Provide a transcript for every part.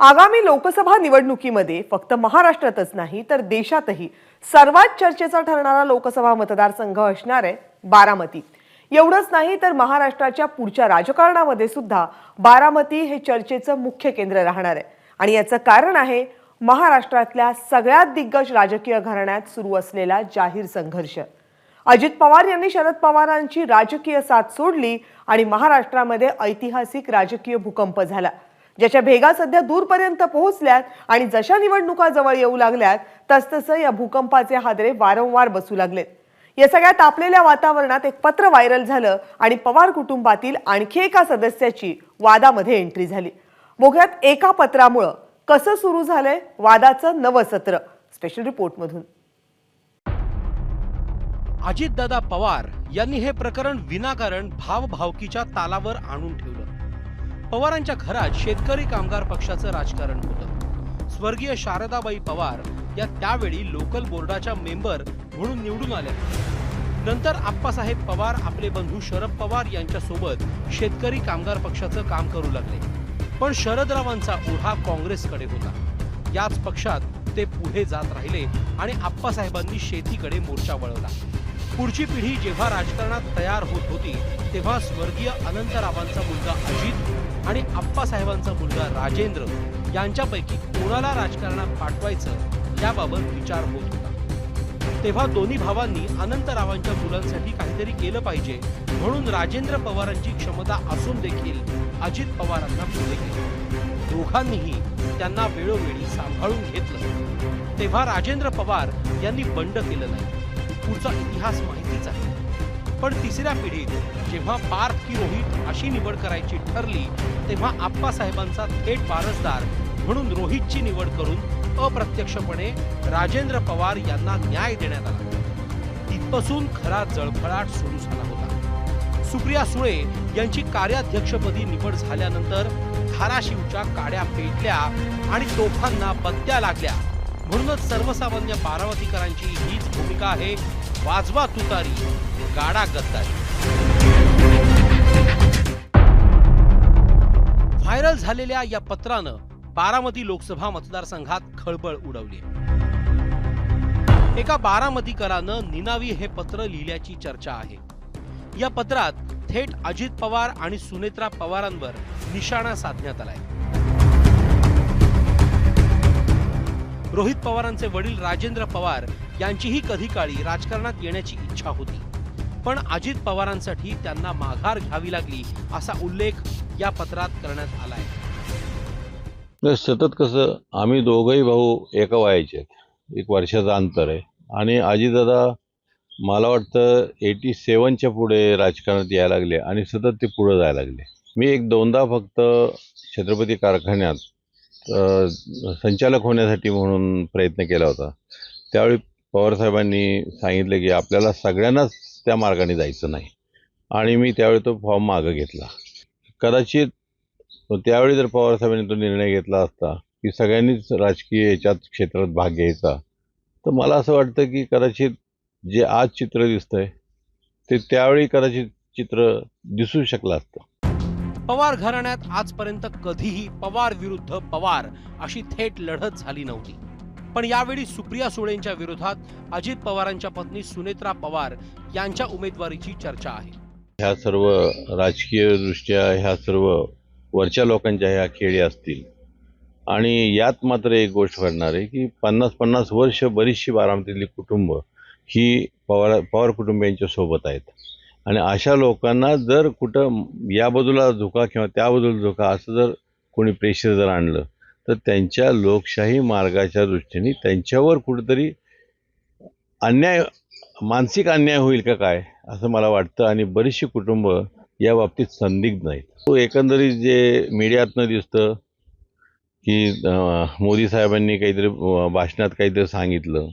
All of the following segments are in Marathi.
आगामी लोकसभा निवडणुकीमध्ये फक्त महाराष्ट्रातच नाही तर देशातही सर्वात चर्चेचा ठरणारा लोकसभा मतदारसंघ असणार आहे बारामती. एवढंच नाही तर महाराष्ट्राच्या पुढच्या राजकारणामध्ये सुद्धा बारामती हे चर्चेचं मुख्य केंद्र राहणार आहे. आणि याचं कारण आहे महाराष्ट्रातल्या सगळ्यात दिग्गज राजकीय घराण्यात सुरू असलेला जाहीर संघर्ष. अजित पवार यांनी शरद पवारांची राजकीय साथ सोडली आणि महाराष्ट्रामध्ये ऐतिहासिक राजकीय भूकंप झाला. ज्याच्या भेगा सध्या दूरपर्यंत पोहोचल्यात आणि जशा निवडणुका जवळ येऊ लागल्यात तसतसं या भूकंपाचे हादरे वारंवार बसू लागलेत. या सगळ्या तापलेल्या वातावरणात एक पत्र व्हायरल झालं आणि पवार कुटुंबातील आणखी एका सदस्याची वादामध्ये एंट्री झाली. मोघ्यात एका पत्रामुळं कसं सुरू झालंय? वादाचं नवं सत्र. स्पेशल रिपोर्टमधून. अजितदादा पवार यांनी हे प्रकरण विनाकारण भावभावकीच्या तालावर आणून ठेवलं. पवारांच्या घरात शेतकरी कामगार पक्षाचं राजकारण होतं. स्वर्गीय शारदाबाई पवार या त्यावेळी लोकल बोर्डाच्या मेंबर म्हणून निवडून आल्या नंतर आप्पासाहेब पवार आपले बंधू शरद पवार यांच्यासोबत शेतकरी कामगार पक्षाचं काम करू लागले. पण शरदरावांचा ओढा काँग्रेसकडे होता. याच पक्षात ते पुढे जात राहिले आणि आप्पासाहेबांनी शेतीकडे मोर्चा वळवला. पुढची पिढी जेव्हा राजकारणात तयार होत होती तेव्हा स्वर्गीय अनंतरावांचा मुलगा अजित आणि आप्पासाहेबांचा मुलगा राजेंद्र यांच्यापैकी कोणाला राजकारणात पाठवायचं याबाबत विचार होत होता. तेव्हा दोन्ही भावांनी अनंतरावांच्या मुलांसाठी काहीतरी केलं पाहिजे म्हणून राजेंद्र पवारांची क्षमता असून देखील अजित पवारांना पुढे केले दोघांनीही त्यांना वेळोवेळी सांभाळून घेतलं. तेव्हा राजेंद्र पवार यांनी बंड केलं नाही. पुढचा इतिहास माहितीच आहे. पण तिसऱ्या पिढीत जेव्हा पार्थ की रोहित अशी निवड करायची ठरली तेव्हा आप्पासाहेबांचा थेट वारसदार म्हणून रोहितची निवड करून अप्रत्यक्षपणे राजेंद्र पवार यांना न्याय देण्यात आला. तिथपासून खरा जळफळाट सुरू झाला होता. सुप्रिया सुळे यांची कार्याध्यक्षपदी निवड झाल्यानंतर धाराशिवच्या काड्या पेटल्या आणि तोफांना बत्त्या लागल्या. म्हणूनच सर्वसामान्य बारामतीकरांची हीच भूमिका आहे वाजवा तुतारी गाडा गद्दारी. व्हायरल झालेल्या या पत्रानं बारामती लोकसभा मतदारसंघात खळबळ उडवली एका बारामतीकरानं निनावी हे पत्र लिहिल्याची चर्चा आहे. या पत्रात थेट अजित पवार आणि सुनेत्रा पवारांवर निशाणा साधण्यात आलाय. रोहित पवारांचे वडील राजेंद्र पवार यांचीही कधी काळी राजकारणात येण्याची इच्छा होती. पण अजित पवारांसाठी त्यांना माघार घ्यावी लागली असा उल्लेख या पत्रात करण्यात आला आहे सतत कसं आम्ही दोघंही भाऊ एका वयाचे एक वर्षाचं अंतर आहे. आणि आजीदादा मला वाटतं एटी सेवनच्या पुढे राजकारणात यायला लागले आणि सतत ते पुढं जायला लागले. मी एक दोनदा फक्त छत्रपती कारखान्यात संचालक होण्यासाठी म्हणून प्रयत्न केला होता. त्यावेळी पवारसाहेबांनी सांगितलं की आपल्याला सगळ्यांनाच त्या मार्गाने जायचं नाही. आणि मी त्यावेळी तो फॉर्म मागं घेतला. कदाचित त्यावेळी जर पवारसाहेबांनी तो निर्णय घेतला असता की सगळ्यांनीच राजकीय याच्यात क्षेत्रात भाग घ्यायचा तर मला असं वाटतं की कदाचित जे आज चित्र दिसतंय ते त्यावेळी कदाचित चित्र दिसू शकलं असतं. पवार घराण्यात आजपर्यंत कधीही पवार विरुद्ध पवार अशी थेट लढत झाली नव्हती. पण यावेळी सुप्रिया सुळेंच्या विरोधात अजित पवारांच्या पत्नी सुनेत्रा पवार यांच्या उमेदवारीची चर्चा आहे. ह्या सर्व राजकीयदृष्ट्या ह्या सर्व वरच्या लोकांच्या ह्या खेळी असतील. आणि यात मात्र एक गोष्ट घडणार आहे की पन्नास पन्नास वर्ष बरीचशी बारामतीतली कुटुंब ही पवार पवार कुटुंबियांच्या सोबत आहेत. आणि अशा लोकांना जर कुठं या बाजूला धोका किंवा त्या बाजूला धोका असं जर कोणी प्रेशर जर आणलं तर त्यांच्या लोकशाही मार्गाच्या दृष्टीने त्यांच्यावर कुठंतरी अन्याय मानसिक अन्याय होईल का काय? असं मला वाटतं आणि बरीचशी कुटुंब या बाबतीत संदिग्ध नाहीत. तो एकंदरीत जे मीडियातनं दिसतं की मोदी साहेबांनी काहीतरी भाषणात काहीतरी सांगितलं.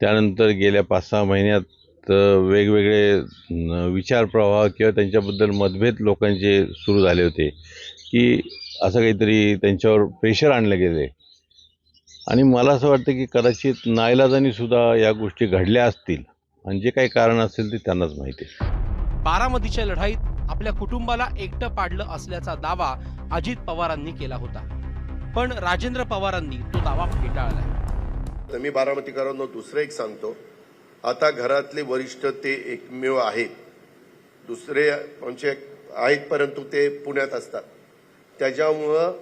त्यानंतर गेल्या पाच सहा महिन्यात वेगवेगळे विचार विचारप्रवाह किंवा त्यांच्याबद्दल मतभेद लोकांचे सुरू झाले होते की असं काहीतरी त्यांच्यावर प्रेशर आणलं गेले आणि मला असं वाटतं की कदाचित नाईलाजानीसुद्धा या गोष्टी घडल्या असतील. आणि जे काही कारण असेल ते त्यांनाच माहिती आहे. बारामतीच्या लढाईत आपल्या कुटुंबाला एकटं पाडलं असल्याचा दावा अजित पवारांनी केला होता. पण राजेंद्र पवारांनी तो दावा फेटाळलाय. तर मी बारामतीकरांना दुसरं एक सांगतो. आता घरातले वरिष्ठ ते एकमेव आहेत. दुसरे म्हणजे आहेत परंतु ते पुण्यात असतात. त्याच्यामुळं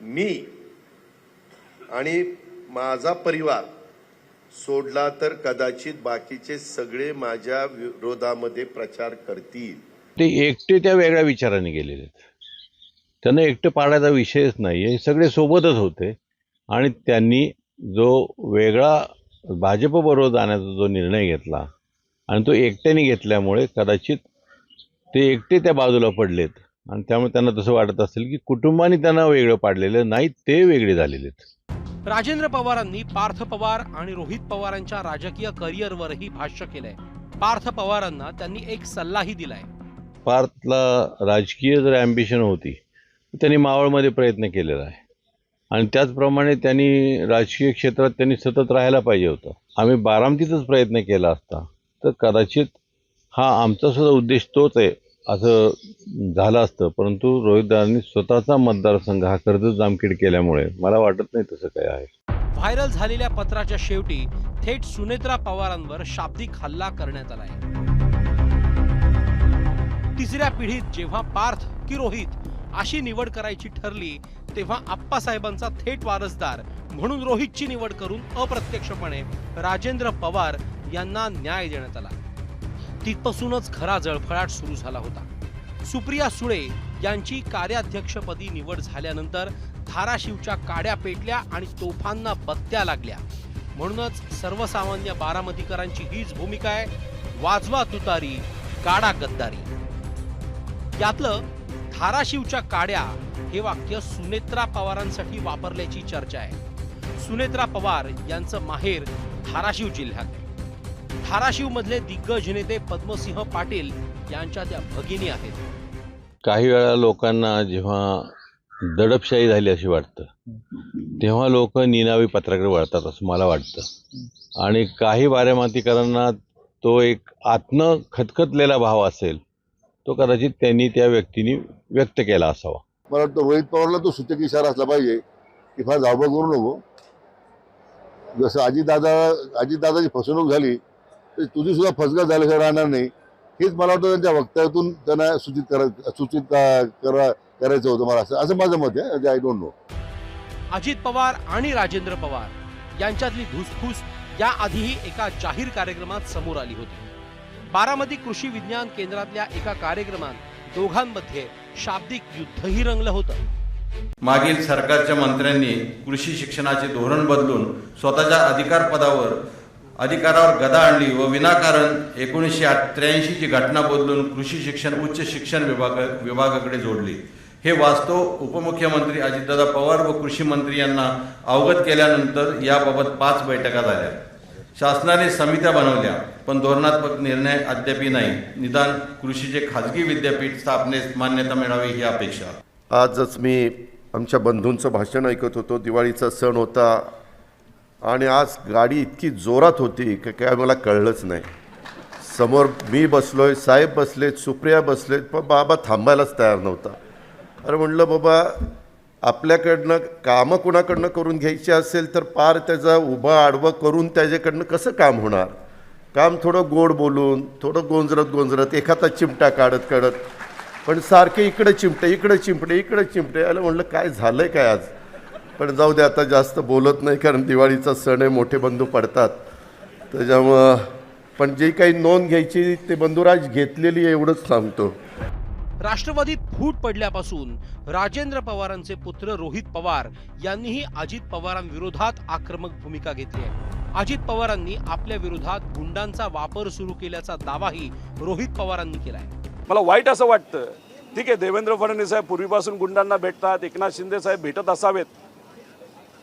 मी आणि माझा परिवार सोडला तर कदाचित बाकीचे सगळे माझ्या विरोधामध्ये प्रचार करतील. ते एकटे त्या वेगळ्या विचाराने गेलेले आहेत. त्यांना एकटे पाडायचा विषयच नाही आहे सगळे सोबतच होते. आणि त्यांनी जो वेगळा भाजपबरोबर जाण्याचा जो निर्णय घेतला आणि तो एकट्याने घेतल्यामुळे कदाचित ते एकटे त्या बाजूला पडलेत. आणि त्यामुळे त्यांना तसं वाटत असेल की कुटुंबाने त्यांना वेगळं पाडलेलं नाही ते वेगळे झालेले आहेत राजेंद्र पवारांनी पार्थ पवार आणि रोहित पवारांच्या राजकीय करिअरवरही भाष्य केलंय. पार्थ पवारांना त्यांनी एक सल्लाही दिलाय. पार्थला राजकीय जर ॲम्बिशन होती त्यांनी मावळमध्ये प्रयत्न केलेला आहे. आणि त्याचप्रमाणे त्यांनी राजकीय क्षेत्रात त्यांनी सतत राहायला पाहिजे होतं. आम्ही बारामतीतच प्रयत्न केला असता तर कदाचित हा आमचा सुद्धा उद्देश तोच आहे. असं झालं असतं. परंतु रोहितदारांनी स्वतःचा मतदारसंघ हा कर्ज जामखेड केल्यामुळे मला वाटत नाही तसं काय आहे. व्हायरल झालेल्या पत्राच्या शेवटी थेट सुनेत्रा पवारांवर शाब्दिक हल्ला करण्यात आलाय तिसऱ्या पिढीत जेव्हा पार्थ की रोहित अशी निवड करायची ठरली तेव्हा आप्पासाहेबांचा थेट वारसदार म्हणून रोहितची निवड करून अप्रत्यक्षपणे राजेंद्र पवार यांना न्याय देण्यात आला. तिथपासूनच खरा जळफळाट सुरू झाला होता. सुप्रिया सुळे यांची कार्याध्यक्षपदी निवड झाल्यानंतर धाराशिवच्या काड्या पेटल्या आणि तोफांना बत्त्या लागल्या. म्हणूनच सर्वसामान्य बारामतीकरांची हीच भूमिका आहे वाजवा तुतारी काडा गद्दारी. यातलं धाराशिवच्या काड्या हे वाक्य सुनेत्रा पवारांसाठी वापरल्याची चर्चा आहे. सुनेत्रा पवार यांचं माहेर धाराशिव जिल्ह्यात धाराशिव मधले दिग्गज नेते पद्मसिंह पाटील यांच्या त्या भगिनी आहेत. काही वेळा लोकांना जेव्हा दडपशाही झाली अशी वाटतं तेव्हा लोक निनावी पत्राकडे वळतात असं मला वाटतं. आणि काही बारेमातीकरांना तो एक आत्म खतखतलेला भाव असेल तो कदाचित त्यांनी त्या व्यक्तीने व्यक्त केला असावा. मला वाटतं रोहित पवारला तो सूचक इशारा असला पाहिजे की फार धावपळ करू नको. जसं अजितदादा अजितदादाची फसवणूक झाली तुझी सुद्धा फसगत झाल्याशिवाय राहणार नाही. हेच मला वाटतं त्यांच्या वक्तव्यातून त्यांना सूचित करा सूचित का- करा करायचं होतं मला असं असं माझं मत आहे I don't know Ajit Pawar आणि राजेंद्र पवार यांच्यातली धुसफूस याआधीही एका जाहीर कार्यक्रमात समोर आली होती. बारामती कृषी विज्ञान केंद्रातल्या एका कार्यक्रमात दोघांमध्ये शाब्दिक युद्धही रंगलं होतं. मागील सरकारच्या मंत्र्यांनी कृषी शिक्षणाचे धोरण बदलून स्वतःच्या अधिकार पदावर अधिकारावर गदा आणली व विनाकारण एकोणीसशे त्र्याऐंशीची घटना बदलून कृषी शिक्षण उच्च शिक्षण विभाग विभागाकडे जोडली. हे वास्तव उपमुख्यमंत्री अजितदादा पवार व कृषी मंत्री यांना अवगत केल्यानंतर याबाबत पाच बैठका झाल्या. शासनाने समित्या बनवल्या पण धोरणात्मक निर्णय अद्यापही नाही. निदान कृषीचे खाजगी विद्यापीठ स्थापनेस मान्यता मिळावी ही अपेक्षा. आजच मी आमच्या बंधूंचं भाषण ऐकत होतो. दिवाळीचा सण होता. आणि आज गाडी इतकी जोरात होती की काय मला कळलंच नाही. समोर मी बसलो आहे साहेब बसलेत सुप्रिया बसलेत पण बाबा थांबायलाच तयार नव्हता. अरे म्हणलं बाबा आपल्याकडनं कामं कुणाकडनं करून घ्यायची असेल तर पार त्याचा उभं आडवं करून त्याच्याकडनं कसं काम होणार? काम थोडं गोड बोलून थोडं गोंजरत गोंजरत एखादा चिमटा काढत काढत पण सारखे इकडे चिमटे इकडे चिमटे इकडे चिमटे. आलं म्हणलं काय झालं आहे काय आज? पण जाऊ दे आता जास्त बोलत नाही कारण दिवाळीचा सण आहे मोठे बंधू पडतात. त्याच्यामुळं पण जी काही नोंद घ्यायची ते बंधुराज घेतलेली आहे एवढंच सांगतो. राष्ट्रवादीत फूट पडल्यापासून राजेंद्र पवारांचे पुत्र रोहित पवार यांनीही अजित पवारांविरोधात आक्रमक भूमिका घेतली आहे. अजित पवारांनी आपल्या विरोधात गुंडांचा वापर सुरू केल्याचा दावाही रोहित पवारांनी केलाय मला वाईट असं वाटतं. ठीक आहे देवेंद्र फडणवीस साहेब पूर्वीपासून गुंडांना भेटतात एकनाथ शिंदे साहेब भेटत असावेत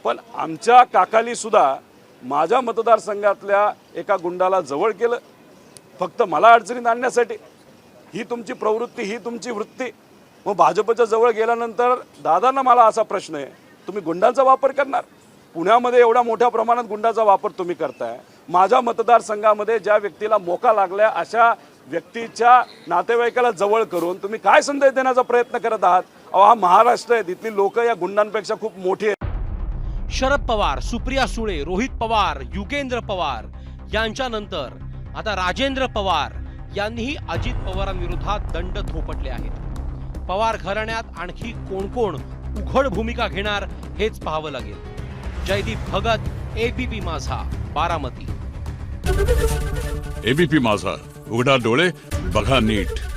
पण आमच्या काकालीसुद्धा माझ्या मतदारसंघातल्या एका गुंडाला जवळ केलं. फक्त मला अडचणीत आणण्यासाठी. ही तुमची प्रवृत्ती ही तुमची वृत्ती. मग भाजपच्या जवळ गेल्यानंतर दादांना मला असा प्रश्न आहे तुम्ही गुंडांचा वापर करणार? पुण्यामध्ये एवढ्या मोठ्या प्रमाणात गुंडाचा वापर तुम्ही करताय. माझ्या मतदारसंघामध्ये ज्या व्यक्तीला मोका लागल्या अशा व्यक्तीच्या नातेवाईकाला जवळ करून तुम्ही काय संदेश देण्याचा प्रयत्न करत आहात? अहो हा महाराष्ट्र आहे तिथली लोक या गुंडांपेक्षा खूप मोठी आहेत. शरद पवार सुप्रिया सुळे रोहित पवार युगेंद्र पवार यांच्यानंतर आता राजेंद्र पवार यांनीही अजित पवारांविरोधात दंड थोपटले आहेत. पवार घराण्यात आणखी कोण कोण उघड भूमिका घेणार हेच पाहावं लागेल. जयदीप भगत एबीपी माझा बारामती. एबीपी माझा उघडा डोळे बघा नीट.